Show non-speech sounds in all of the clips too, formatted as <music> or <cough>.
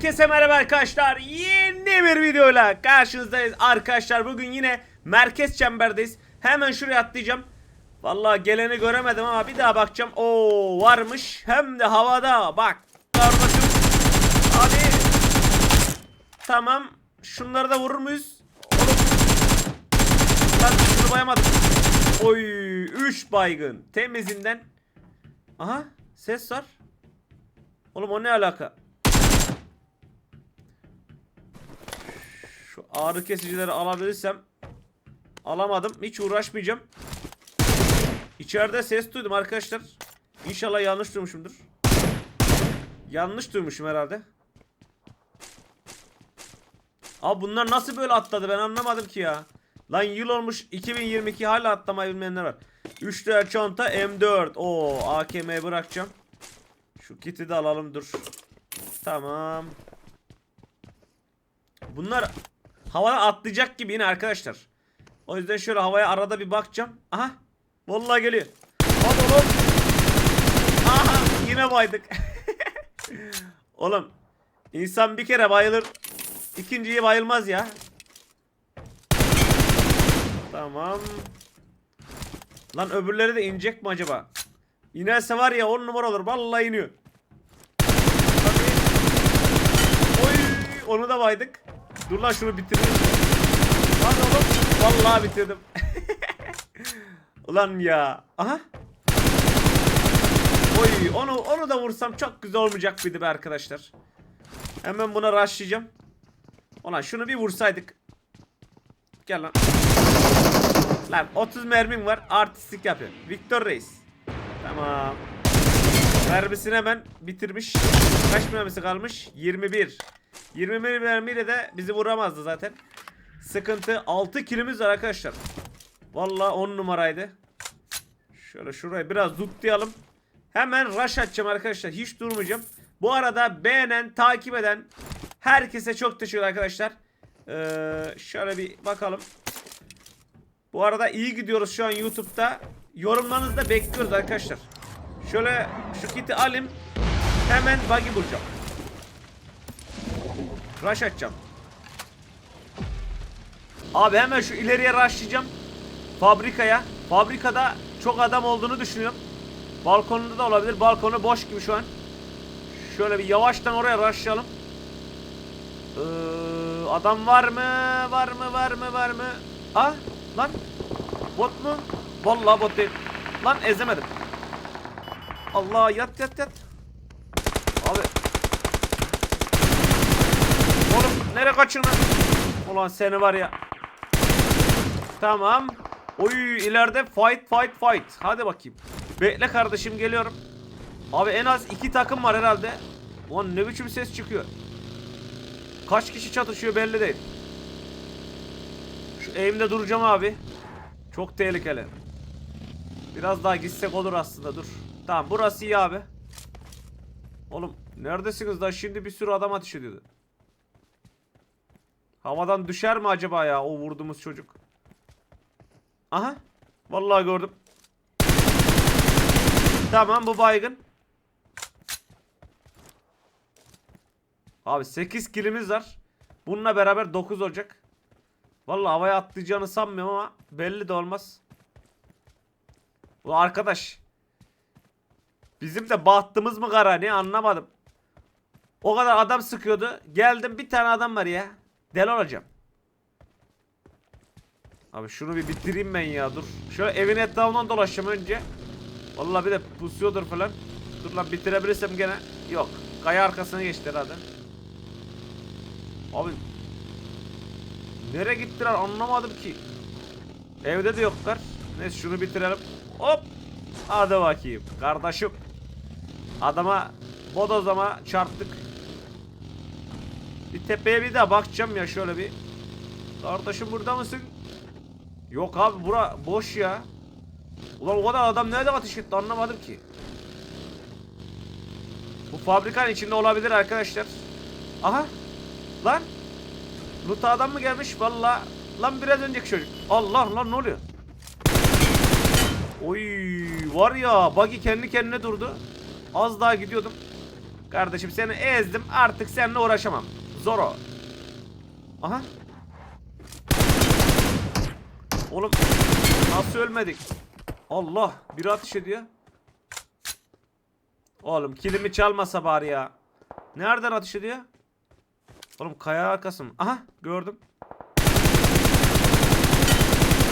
Herkese merhaba arkadaşlar. Yeni bir videoyla karşınızdayız arkadaşlar. Bugün yine merkez çemberdeyiz. Hemen şuraya atlayacağım. Vallahi geleni göremedim ama bir daha bakacağım. Oo varmış. Hem de havada. Bak. Kardeşim. Tamam. Şunları da vurur muyuz? Oğlum. Lan şunu bayamadım. Oy 3 baygın. Temizinden. Aha ses var. Oğlum o ne alaka? Ağrı kesicileri alabilirsem alamadım. Hiç uğraşmayacağım. İçeride ses duydum arkadaşlar. İnşallah yanlış duymuşumdur. Yanlış duymuşum herhalde. Abi bunlar nasıl böyle atladı ben anlamadım ki ya. Lan yıl olmuş 2022 hala atlamayı bilmeyenler var. 3 tane çanta M4. Oo AKM'ye bırakacağım. Şu kiti de alalım dur. Tamam. Bunlar havada atlayacak gibi yine arkadaşlar. O yüzden şöyle havaya arada bir bakacağım. Aha. Vallahi geliyor. Hadi oğlum. Aha yine baydık. <laughs> oğlum insan bir kere bayılır. İkinciyi bayılmaz ya. Tamam. Lan öbürleri de inecek mi acaba? İnerse var ya 10 numara olur. Vallahi iniyor. Oy, onu da baydık. Dur lan şunu bitireyim. Lan oğlum. Vallahi bitirdim. <laughs> Ulan ya. Aha. Oy, onu onu da vursam çok güzel olmayacak mıydı be arkadaşlar? Hemen buna rushlayacağım. Ulan şunu bir vursaydık. Gel lan. Lan 30 mermim var. Artistik yapıyorum. Victor Reis. Tamam. Mermisini hemen bitirmiş. Kaç mermisi kalmış? 21. 21 mermiyle de bizi vuramazdı zaten. Sıkıntı 6 kilimiz var arkadaşlar. Vallahi 10 numaraydı. Şöyle şurayı biraz lootlayalım. Hemen rush atacağım arkadaşlar. Hiç durmayacağım. Bu arada beğenen, takip eden herkese çok teşekkür arkadaşlar. Ee, şöyle bir bakalım. Bu arada iyi gidiyoruz şu an YouTube'da. Yorumlarınızı da bekliyoruz arkadaşlar. Şöyle şu kiti alayım. Hemen buggy bulacağım. Rush atacağım. Abi hemen şu ileriye rushlayacağım. Fabrikaya. Fabrikada çok adam olduğunu düşünüyorum. Balkonunda da olabilir. Balkonu boş gibi şu an. Şöyle bir yavaştan oraya rushlayalım. Ee, adam var mı? Var mı? Var mı? Var mı? Ah lan. Bot mu? Vallahi bot değil. Lan ezemedim. Allah yat yat yat. Abi. Nereye kaçırdın? Ulan seni var ya. Tamam. Oy ileride fight fight fight. Hadi bakayım. Bekle kardeşim geliyorum. Abi en az iki takım var herhalde. Ulan ne biçim ses çıkıyor. Kaç kişi çatışıyor belli değil. Şu eğimde duracağım abi. Çok tehlikeli. Biraz daha gitsek olur aslında dur. Tamam burası iyi abi. Oğlum neredesiniz daha şimdi bir sürü adam ateş ediyordu. Havadan düşer mi acaba ya o vurduğumuz çocuk? Aha. Vallahi gördüm. Tamam bu baygın. Abi 8 kilimiz var. Bununla beraber 9 olacak. Vallahi havaya atlayacağını sanmıyorum ama belli de olmaz. Bu arkadaş. Bizim de bahtımız mı kara ne anlamadım. O kadar adam sıkıyordu. Geldim bir tane adam var ya. Deli olacağım. Abi şunu bir bitireyim ben ya dur. Şöyle evin etrafından dolaşacağım önce. Vallahi bir de pusuyordur falan. Dur lan bitirebilirsem gene. Yok. Kaya arkasına geçti herhalde. Abi. Nereye gittiler anlamadım ki. Evde de yoklar. Neyse şunu bitirelim. Hop. Hadi bakayım. Kardeşim. Adama bodozama çarptık. Bir tepeye bir daha bakacağım ya şöyle bir. Kardeşim burada mısın? Yok abi bura boş ya. Ulan o kadar adam nerede ateş etti anlamadım ki. Bu fabrikanın içinde olabilir arkadaşlar. Aha. Lan. Loot adam mı gelmiş? Valla. Lan biraz önceki çocuk. Allah lan ne oluyor? Oy var ya buggy kendi kendine durdu. Az daha gidiyordum. Kardeşim seni ezdim artık seninle uğraşamam. Zoro. Aha. Oğlum nasıl ölmedik? Allah biri ateş ediyor. Oğlum kilimi çalmasa bari ya. Nereden ateş ediyor? Oğlum kaya arkası mı? Aha gördüm.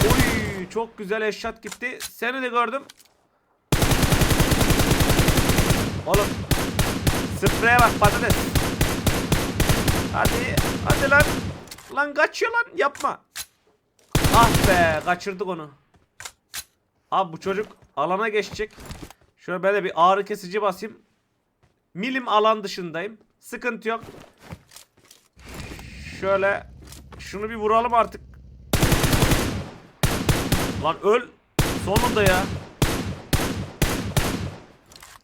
Oy çok güzel eşat gitti. Seni de gördüm. Oğlum spreye bak patates. Hadi hadi lan. Lan kaçıyor lan yapma. Ah be kaçırdık onu. Abi bu çocuk alana geçecek. Şöyle de bir ağrı kesici basayım. Milim alan dışındayım. Sıkıntı yok. Şöyle şunu bir vuralım artık. Lan öl. Sonunda ya.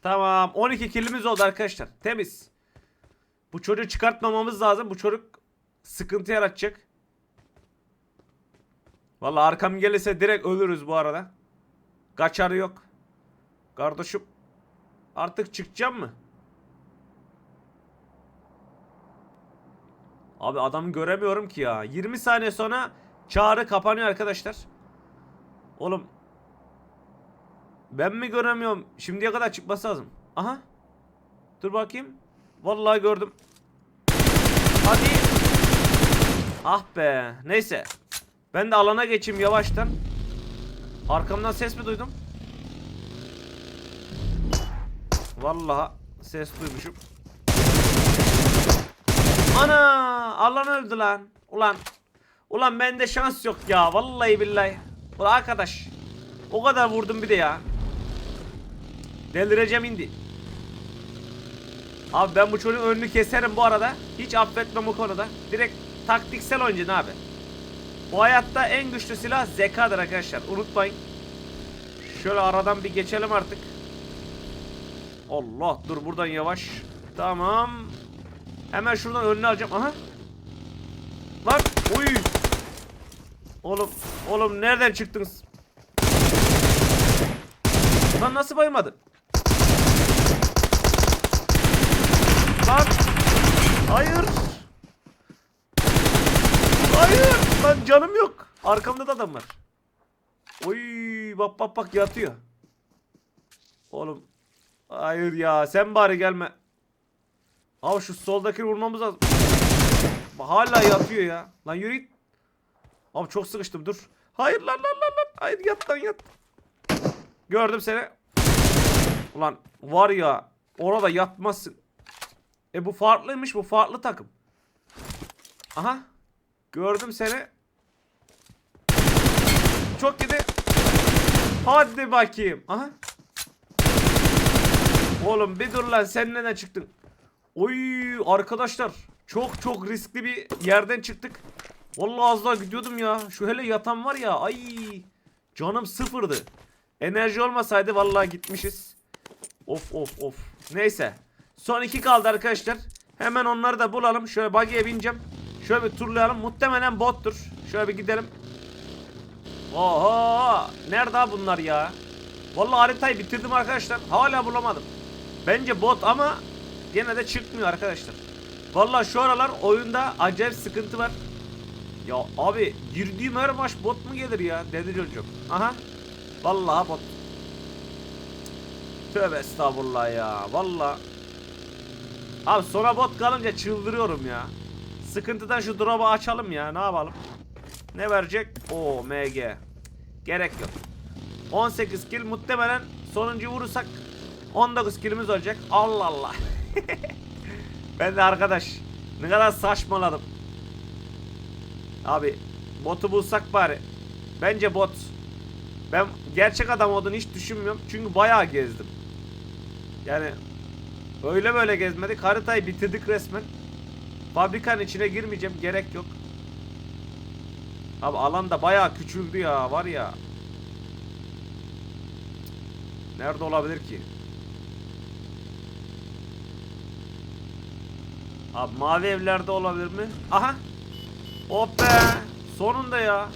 Tamam. 12 kilimiz oldu arkadaşlar. Temiz. Bu çocuğu çıkartmamamız lazım. Bu çocuk sıkıntı yaratacak. Vallahi arkam gelirse direkt ölürüz bu arada. Kaçarı yok. Kardeşim. Artık çıkacağım mı? Abi adamı göremiyorum ki ya. 20 saniye sonra çağrı kapanıyor arkadaşlar. Oğlum. Ben mi göremiyorum? Şimdiye kadar çıkması lazım. Aha. Dur bakayım. Vallahi gördüm. Hadi. Ah be. Neyse. Ben de alana geçeyim yavaştan. Arkamdan ses mi duydum? Vallahi ses duymuşum. Ana! Alan öldü lan. Ulan. Ulan bende şans yok ya. Vallahi billahi. Ulan arkadaş. O kadar vurdum bir de ya. Delireceğim indi. Abi ben bu çocuğun önünü keserim bu arada. Hiç affetmem bu konuda. Direkt taktiksel oyuncu abi. Bu hayatta en güçlü silah zekadır arkadaşlar. Unutmayın. Şöyle aradan bir geçelim artık. Allah dur buradan yavaş. Tamam. Hemen şuradan önüne alacağım. Aha. Lan oy. Oğlum oğlum nereden çıktınız? Lan nasıl baymadın? Lan. Hayır. Hayır. Lan canım yok. Arkamda da adam var. Oy bak bak bak yatıyor. Oğlum. Hayır ya sen bari gelme. Abi şu soldakini vurmamız lazım. Hala yatıyor ya. Lan yürü git. Abi çok sıkıştım dur. Hayır lan lan lan lan. Hayır yat lan yat. Gördüm seni. Ulan var ya orada yatmazsın. E bu farklıymış bu farklı takım. Aha. Gördüm seni. Çok gidi. Hadi bakayım. Aha. Oğlum bir dur lan sen neden çıktın? Oy arkadaşlar çok çok riskli bir yerden çıktık. Vallahi az daha gidiyordum ya. Şu hele yatan var ya ay canım sıfırdı. Enerji olmasaydı vallahi gitmişiz. Of of of. Neyse. Son iki kaldı arkadaşlar. Hemen onları da bulalım. Şöyle buggy'e bineceğim. Şöyle bir turlayalım. Muhtemelen bottur. Şöyle bir gidelim. Oha! Nerede bunlar ya? Vallahi haritayı bitirdim arkadaşlar. Hala bulamadım. Bence bot ama gene de çıkmıyor arkadaşlar. Vallahi şu aralar oyunda acayip sıkıntı var. Ya abi girdiğim her maç bot mu gelir ya? Dedi çocuk. Aha. Vallahi bot. Tövbe estağfurullah ya. Vallahi. Abi sonra bot kalınca çıldırıyorum ya. Sıkıntıdan şu drop'u açalım ya. Ne yapalım? Ne verecek? O MG. Gerek yok. 18 kill muhtemelen sonuncu vurursak 19 killimiz olacak. Allah Allah. <laughs> ben de arkadaş ne kadar saçmaladım. Abi botu bulsak bari. Bence bot. Ben gerçek adam olduğunu hiç düşünmüyorum. Çünkü bayağı gezdim. Yani öyle böyle gezmedik. Haritayı bitirdik resmen. Fabrikanın içine girmeyeceğim. Gerek yok. Abi alan da bayağı küçüldü ya. Var ya. Nerede olabilir ki? Abi mavi evlerde olabilir mi? Aha. Hop. Sonunda ya.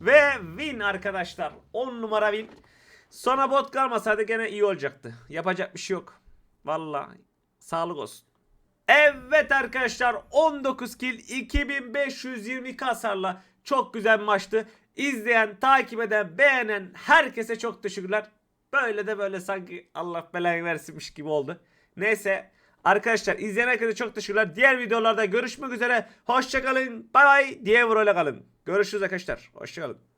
Ve win arkadaşlar. 10 numara win. Sonra bot kalmasaydı gene iyi olacaktı. Yapacak bir şey yok. Vallahi Sağlık olsun. Evet arkadaşlar 19 kill 2522 hasarla çok güzel bir maçtı. İzleyen, takip eden, beğenen herkese çok teşekkürler. Böyle de böyle sanki Allah belanı versinmiş gibi oldu. Neyse arkadaşlar izleyen herkese çok teşekkürler. Diğer videolarda görüşmek üzere. Hoşçakalın. Bay bay. Diye kalın. Görüşürüz arkadaşlar. Hoşçakalın.